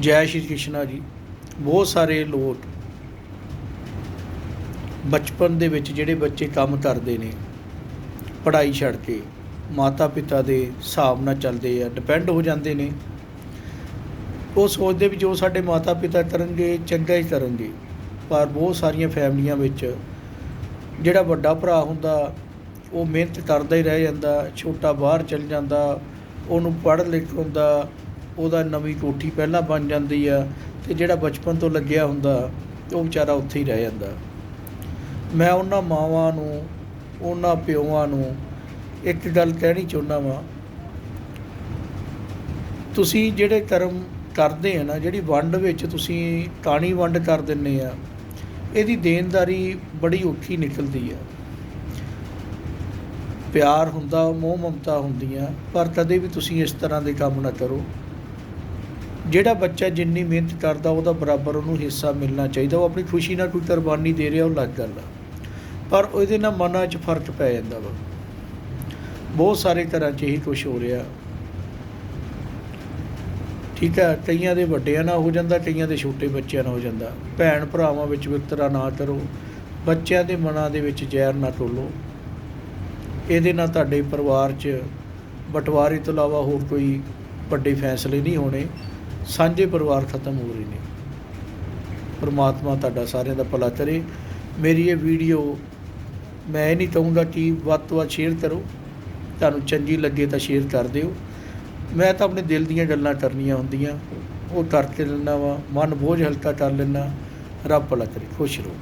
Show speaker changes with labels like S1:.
S1: ਜੈ ਸ਼੍ਰੀ ਕ੍ਰਿਸ਼ਨਾ ਜੀ, ਬਹੁਤ ਸਾਰੇ ਲੋਕ ਬਚਪਨ ਦੇ ਵਿੱਚ ਜਿਹੜੇ ਬੱਚੇ ਕੰਮ ਕਰਦੇ ਨੇ, ਪੜ੍ਹਾਈ ਛੱਡ ਕੇ ਮਾਤਾ ਪਿਤਾ ਦੇ ਹਿਸਾਬ ਨਾਲ ਚੱਲਦੇ ਆ ਡਿਪੈਂਡ ਹੋ ਜਾਂਦੇ ਨੇ। ਉਹ ਸੋਚਦੇ ਵੀ ਜੋ ਸਾਡੇ ਮਾਤਾ ਪਿਤਾ ਕਰਨਗੇ ਚੰਗਾ ਹੀ ਕਰਨਗੇ ਪਰ ਬਹੁਤ ਸਾਰੀਆਂ ਫੈਮਲੀਆਂ ਵਿੱਚ ਜਿਹੜਾ ਵੱਡਾ ਭਰਾ ਹੁੰਦਾ, ਉਹ ਮਿਹਨਤ ਕਰਦਾ ਹੀ ਰਹਿ ਜਾਂਦਾ, ਛੋਟਾ ਬਾਹਰ ਚਲ ਜਾਂਦਾ, ਉਹਨੂੰ ਪੜ੍ਹ ਲਿਖ ਹੁੰਦਾ ਉਹਦਾ ਨਵੀਂ ਕੋਠੀ ਪਹਿਲਾਂ ਬਣ ਜਾਂਦੀ ਆ ਤੇ ਜਿਹੜਾ ਬਚਪਨ ਤੋਂ ਲੱਗਿਆ ਹੁੰਦਾ, ਉਹ ਵਿਚਾਰਾ ਉੱਥੇ ਹੀ ਰਹਿ ਜਾਂਦਾ। ਮੈਂ ਉਹਨਾਂ ਮਾਵਾਂ ਨੂੰ, ਉਹਨਾਂ ਪਿਓਾਂ ਨੂੰ ਇੱਕ ਗੱਲ ਕਹਿਣੀ ਚਾਹੁੰਦਾ ਵਾਂ। ਤੁਸੀਂ ਜਿਹੜੇ ਕਰਮ ਕਰਦੇ ਆ ਨਾ, ਜਿਹੜੀ ਵੰਡ ਵਿੱਚ ਤੁਸੀਂ ਕਾਣੀ ਵੰਡ ਕਰ ਦਿੰਨੇ ਆ, ਇਹਦੀ ਦੇਣਦਾਰੀ ਬੜੀ ਔਖੀ ਨਿਕਲਦੀ ਆ। ਪਿਆਰ ਹੁੰਦਾ, ਮੋਹ ਮਮਤਾ ਹੁੰਦੀਆਂ, ਪਰ ਕਦੇ ਵੀ ਤੁਸੀਂ ਇਸ ਤਰ੍ਹਾਂ ਦੇ ਕੰਮ ਨਾ ਕਰੋ। ਜਿਹੜਾ ਬੱਚਾ ਜਿੰਨੀ ਮਿਹਨਤ ਕਰਦਾ, ਉਹਦਾ ਬਰਾਬਰ ਉਹਨੂੰ ਹਿੱਸਾ ਮਿਲਣਾ ਚਾਹੀਦਾ। ਉਹ ਆਪਣੀ ਖੁਸ਼ੀ ਨਾਲ ਕੋਈ ਕੁਰਬਾਨੀ ਦੇ ਰਿਹਾ, ਉਹ ਲੱਗ ਗੱਲ ਆ ਪਰ ਉਹਦੇ ਨਾਲ ਮਨਾਂ 'ਚ ਫ਼ਰਕ ਪੈ ਜਾਂਦਾ ਵਾ। ਬਹੁਤ ਸਾਰੇ ਘਰਾਂ 'ਚ ਇਹੀ ਕੁਝ ਹੋ ਰਿਹਾ। ਠੀਕ ਹੈ ਕਈਆਂ ਦੇ ਵੱਡਿਆਂ ਨਾਲ ਹੋ ਜਾਂਦਾ, ਕਈਆਂ ਦੇ ਛੋਟੇ ਬੱਚਿਆਂ ਨਾਲ ਹੋ ਜਾਂਦਾ। ਭੈਣ ਭਰਾਵਾਂ ਵਿੱਚ ਵਿਤਕਰਾ ਨਾ ਕਰੋ। ਬੱਚਿਆਂ ਦੇ ਮਨਾਂ ਦੇ ਵਿੱਚ ਜ਼ਹਿਰ ਨਾ ਟੋਲੋ ਇਹਦੇ ਨਾਲ ਤੁਹਾਡੇ ਪਰਿਵਾਰ 'ਚ ਬਟਵਾਰੇ ਤੋਂ ਇਲਾਵਾ ਹੋਰ ਕੋਈ ਵੱਡੇ ਫੈਸਲੇ ਨਹੀਂ ਹੋਣੇ। ਸਾਂਝੇ ਪਰਿਵਾਰ ਖਤਮ ਹੋ ਰਹੇ ਨੇ। ਪਰਮਾਤਮਾ ਤੁਹਾਡਾ ਸਾਰਿਆਂ ਦਾ ਭਲਾ ਕਰੇ। ਮੇਰੀ ਇਹ ਵੀਡੀਓ ਮੈਂ ਇਹ ਨਹੀਂ ਕਹੂੰਗਾ ਕਿ ਵੱਧ ਤੋਂ ਵੱਧ ਸ਼ੇਅਰ ਕਰੋ। ਤੁਹਾਨੂੰ ਚੰਗੀ ਲੱਗੇ ਤਾਂ ਸ਼ੇਅਰ ਕਰ ਦਿਓ। ਮੈਂ ਤਾਂ ਆਪਣੇ ਦਿਲ ਦੀਆਂ ਗੱਲਾਂ ਕਰਨੀਆਂ ਹੁੰਦੀਆਂ। ਉਹ ਕਰਕੇ ਲੈਂਦਾ ਵਾ, ਮਨ ਬੋਝ ਹਲਕਾ ਕਰ ਲੈਂਦਾ। ਰੱਬ ਭਲਾ ਕਰੇ, ਖੁਸ਼ ਰਹੋ।